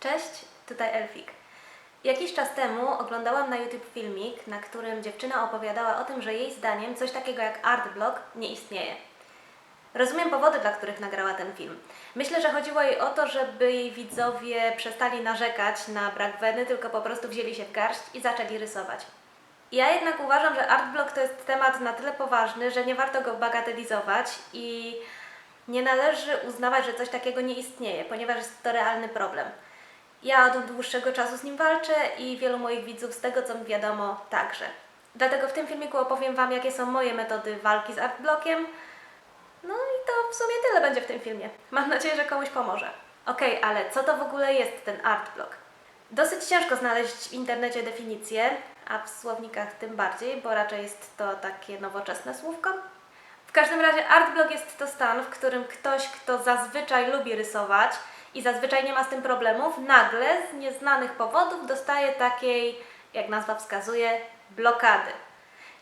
Cześć, tutaj Elfik. Jakiś czas temu oglądałam na YouTube filmik, na którym dziewczyna opowiadała o tym, że jej zdaniem coś takiego jak artblog nie istnieje. Rozumiem powody, dla których nagrała ten film. Myślę, że chodziło jej o to, żeby jej widzowie przestali narzekać na brak weny, tylko po prostu wzięli się w garść i zaczęli rysować. Ja jednak uważam, że artblog to jest temat na tyle poważny, że nie warto go bagatelizować i nie należy uznawać, że coś takiego nie istnieje, ponieważ jest to realny problem. Ja od dłuższego czasu z nim walczę i wielu moich widzów, z tego co mi wiadomo, także. Dlatego w tym filmiku opowiem Wam, jakie są moje metody walki z artblockiem. No i to w sumie tyle będzie w tym filmie. Mam nadzieję, że komuś pomoże. Okej, ale co to w ogóle jest ten artblock? Dosyć ciężko znaleźć w internecie definicję, a w słownikach tym bardziej, bo raczej jest to takie nowoczesne słówko. W każdym razie artblock jest to stan, w którym ktoś, kto zazwyczaj lubi rysować i zazwyczaj nie ma z tym problemów, nagle z nieznanych powodów dostaje takiej, jak nazwa wskazuje, blokady.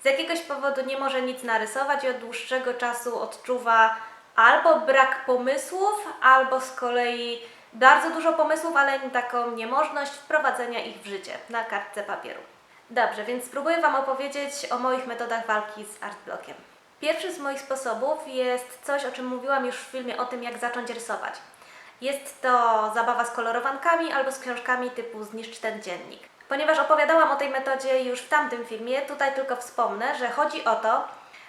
Z jakiegoś powodu nie może nic narysować i od dłuższego czasu odczuwa albo brak pomysłów, albo z kolei bardzo dużo pomysłów, ale taką niemożność wprowadzenia ich w życie na kartce papieru. Dobrze, więc spróbuję Wam opowiedzieć o moich metodach walki z artblockiem. Pierwszy z moich sposobów jest coś, o czym mówiłam już w filmie o tym, jak zacząć rysować. Jest to zabawa z kolorowankami albo z książkami typu Zniszcz ten dziennik. Ponieważ opowiadałam o tej metodzie już w tamtym filmie, tutaj tylko wspomnę, że chodzi o to,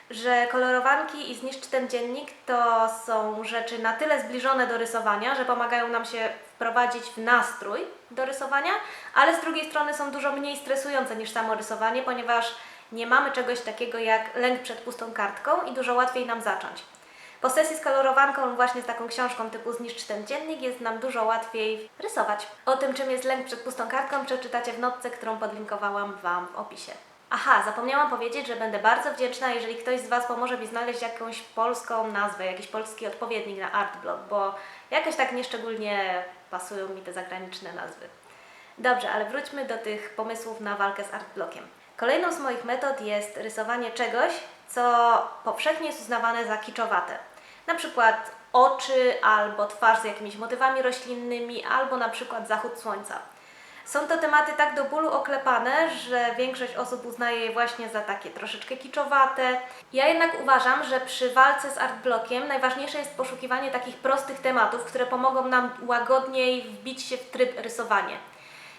że kolorowanki i Zniszcz ten dziennik to są rzeczy na tyle zbliżone do rysowania, że pomagają nam się wprowadzić w nastrój do rysowania, ale z drugiej strony są dużo mniej stresujące niż samo rysowanie, ponieważ nie mamy czegoś takiego jak lęk przed pustą kartką i dużo łatwiej nam zacząć. Po sesji z kolorowanką, właśnie z taką książką typu Zniszcz ten dziennik, jest nam dużo łatwiej rysować. O tym, czym jest lęk przed pustą kartką, przeczytacie w notce, którą podlinkowałam Wam w opisie. Aha, zapomniałam powiedzieć, że będę bardzo wdzięczna, jeżeli ktoś z Was pomoże mi znaleźć jakąś polską nazwę, jakiś polski odpowiednik na Artblog, bo jakoś tak nieszczególnie pasują mi te zagraniczne nazwy. Dobrze, ale wróćmy do tych pomysłów na walkę z artblockiem. Kolejną z moich metod jest rysowanie czegoś, co powszechnie jest uznawane za kiczowate. Na przykład oczy albo twarz z jakimiś motywami roślinnymi, albo na przykład zachód słońca. Są to tematy tak do bólu oklepane, że większość osób uznaje je właśnie za takie troszeczkę kiczowate. Ja jednak uważam, że przy walce z artblockiem najważniejsze jest poszukiwanie takich prostych tematów, które pomogą nam łagodniej wbić się w tryb rysowania.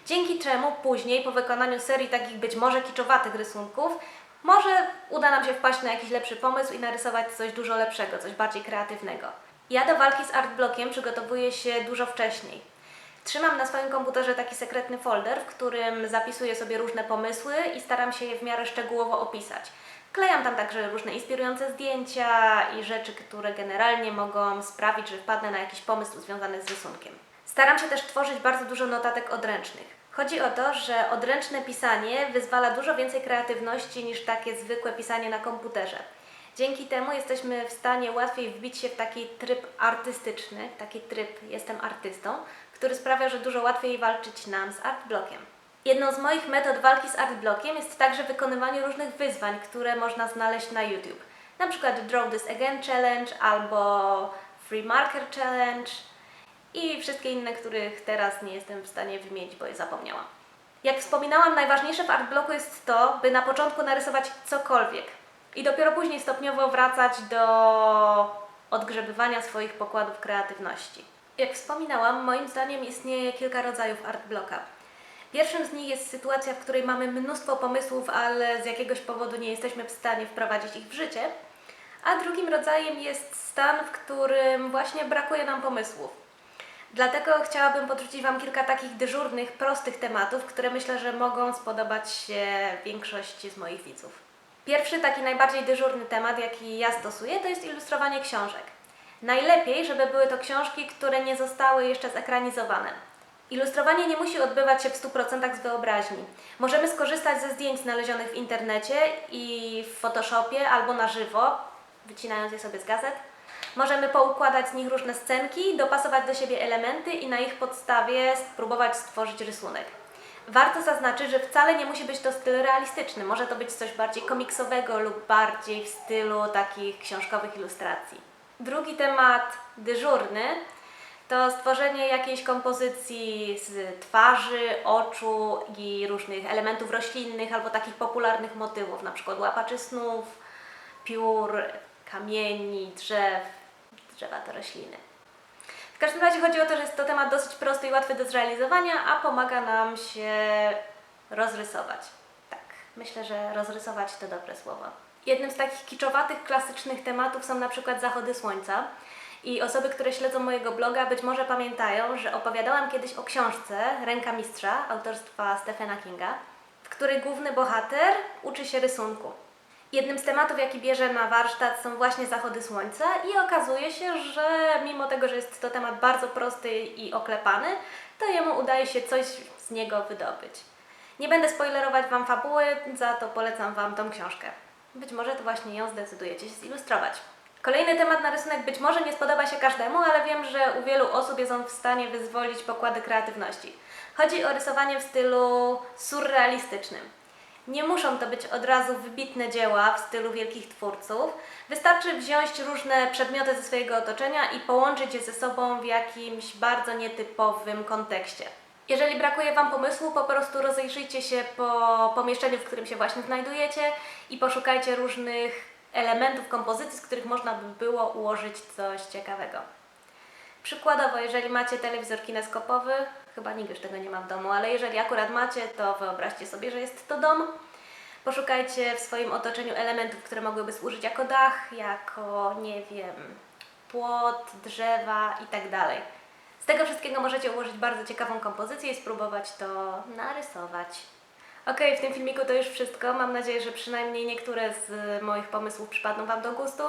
Dzięki czemu później, po wykonaniu serii takich być może kiczowatych rysunków, może uda nam się wpaść na jakiś lepszy pomysł i narysować coś dużo lepszego, coś bardziej kreatywnego. Ja do walki z artblockiem przygotowuję się dużo wcześniej. Trzymam na swoim komputerze taki sekretny folder, w którym zapisuję sobie różne pomysły i staram się je w miarę szczegółowo opisać. Klejam tam także różne inspirujące zdjęcia i rzeczy, które generalnie mogą sprawić, że wpadnę na jakiś pomysł związany z rysunkiem. Staram się też tworzyć bardzo dużo notatek odręcznych. Chodzi o to, że odręczne pisanie wyzwala dużo więcej kreatywności niż takie zwykłe pisanie na komputerze. Dzięki temu jesteśmy w stanie łatwiej wbić się w taki tryb artystyczny, taki tryb jestem artystą, który sprawia, że dużo łatwiej walczyć nam z artblockiem. Jedną z moich metod walki z artblockiem jest także wykonywanie różnych wyzwań, które można znaleźć na YouTube. Na przykład Draw This Again Challenge albo Free Marker Challenge i wszystkie inne, których teraz nie jestem w stanie wymienić, bo je zapomniałam. Jak wspominałam, najważniejsze w artblocku jest to, by na początku narysować cokolwiek i dopiero później stopniowo wracać do odgrzebywania swoich pokładów kreatywności. Jak wspominałam, moim zdaniem istnieje kilka rodzajów artblocka. Pierwszym z nich jest sytuacja, w której mamy mnóstwo pomysłów, ale z jakiegoś powodu nie jesteśmy w stanie wprowadzić ich w życie. A drugim rodzajem jest stan, w którym właśnie brakuje nam pomysłów. Dlatego chciałabym podrzucić Wam kilka takich dyżurnych, prostych tematów, które myślę, że mogą spodobać się większości z moich widzów. Pierwszy, taki najbardziej dyżurny temat, jaki ja stosuję, to jest ilustrowanie książek. Najlepiej, żeby były to książki, które nie zostały jeszcze zekranizowane. Ilustrowanie nie musi odbywać się w 100% z wyobraźni. Możemy skorzystać ze zdjęć znalezionych w internecie i w Photoshopie albo na żywo, wycinając je sobie z gazet. Możemy poukładać z nich różne scenki, dopasować do siebie elementy i na ich podstawie spróbować stworzyć rysunek. Warto zaznaczyć, że wcale nie musi być to styl realistyczny. Może to być coś bardziej komiksowego lub bardziej w stylu takich książkowych ilustracji. Drugi temat dyżurny to stworzenie jakiejś kompozycji z twarzy, oczu i różnych elementów roślinnych albo takich popularnych motywów, na przykład łapaczy snów, piór, kamieni, drzew. Drzewa to rośliny. W każdym razie chodzi o to, że jest to temat dosyć prosty i łatwy do zrealizowania, a pomaga nam się rozrysować. Tak, myślę, że rozrysować to dobre słowo. Jednym z takich kiczowatych, klasycznych tematów są na przykład zachody słońca. I osoby, które śledzą mojego bloga, być może pamiętają, że opowiadałam kiedyś o książce Ręka Mistrza autorstwa Stephena Kinga, w której główny bohater uczy się rysunku. Jednym z tematów, jaki bierze na warsztat, są właśnie zachody słońca, i okazuje się, że mimo tego, że jest to temat bardzo prosty i oklepany, to jemu udaje się coś z niego wydobyć. Nie będę spoilerować Wam fabuły, za to polecam Wam tą książkę. Być może to właśnie ją zdecydujecie się zilustrować. Kolejny temat na rysunek być może nie spodoba się każdemu, ale wiem, że u wielu osób jest on w stanie wyzwolić pokłady kreatywności. Chodzi o rysowanie w stylu surrealistycznym. Nie muszą to być od razu wybitne dzieła w stylu wielkich twórców. Wystarczy wziąć różne przedmioty ze swojego otoczenia i połączyć je ze sobą w jakimś bardzo nietypowym kontekście. Jeżeli brakuje Wam pomysłu, po prostu rozejrzyjcie się po pomieszczeniu, w którym się właśnie znajdujecie i poszukajcie różnych elementów kompozycji, z których można by było ułożyć coś ciekawego. Przykładowo, jeżeli macie telewizor kineskopowy, chyba nikt już tego nie ma w domu, ale jeżeli akurat macie, to wyobraźcie sobie, że jest to dom. Poszukajcie w swoim otoczeniu elementów, które mogłyby służyć jako dach, jako, nie wiem, płot, drzewa itd. Z tego wszystkiego możecie ułożyć bardzo ciekawą kompozycję i spróbować to narysować. Okej, w tym filmiku to już wszystko. Mam nadzieję, że przynajmniej niektóre z moich pomysłów przypadną Wam do gustu.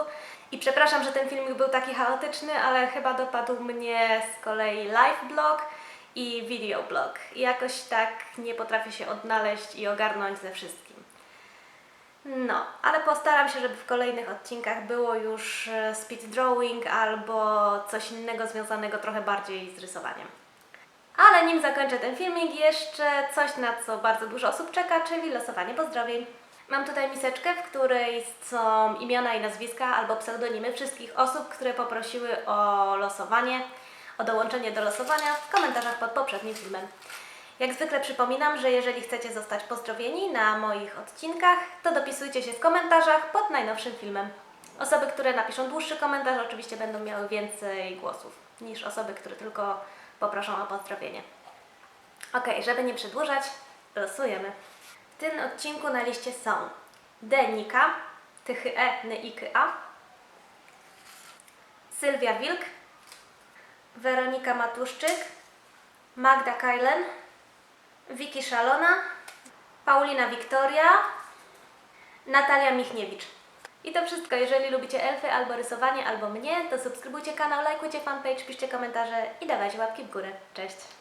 I przepraszam, że ten filmik był taki chaotyczny, ale chyba dopadł mnie z kolei live blog i video blog. I jakoś tak nie potrafię się odnaleźć i ogarnąć ze wszystkim. No, ale postaram się, żeby w kolejnych odcinkach było już e, speed drawing albo coś innego związanego trochę bardziej z rysowaniem. Ale nim zakończę ten filmik, jeszcze coś, na co bardzo dużo osób czeka, czyli losowanie pozdrowień. Mam tutaj miseczkę, w której są imiona i nazwiska albo pseudonimy wszystkich osób, które poprosiły o losowanie, o dołączenie do losowania w komentarzach pod poprzednim filmem. Jak zwykle przypominam, że jeżeli chcecie zostać pozdrowieni na moich odcinkach, to dopisujcie się w komentarzach pod najnowszym filmem. Osoby, które napiszą dłuższy komentarz, oczywiście będą miały więcej głosów niż osoby, które tylko poproszą o pozdrowienie. Ok, żeby nie przedłużać, losujemy. W tym odcinku na liście są Denika, Tychy E, Nyiky A, Sylwia Wilk, Weronika Matuszczyk, Magda Kajlen, Wiki Szalona, Paulina Wiktoria, Natalia Michniewicz. I to wszystko. Jeżeli lubicie elfy albo rysowanie, albo mnie, to subskrybujcie kanał, lajkujcie fanpage, piszcie komentarze i dawajcie łapki w górę. Cześć!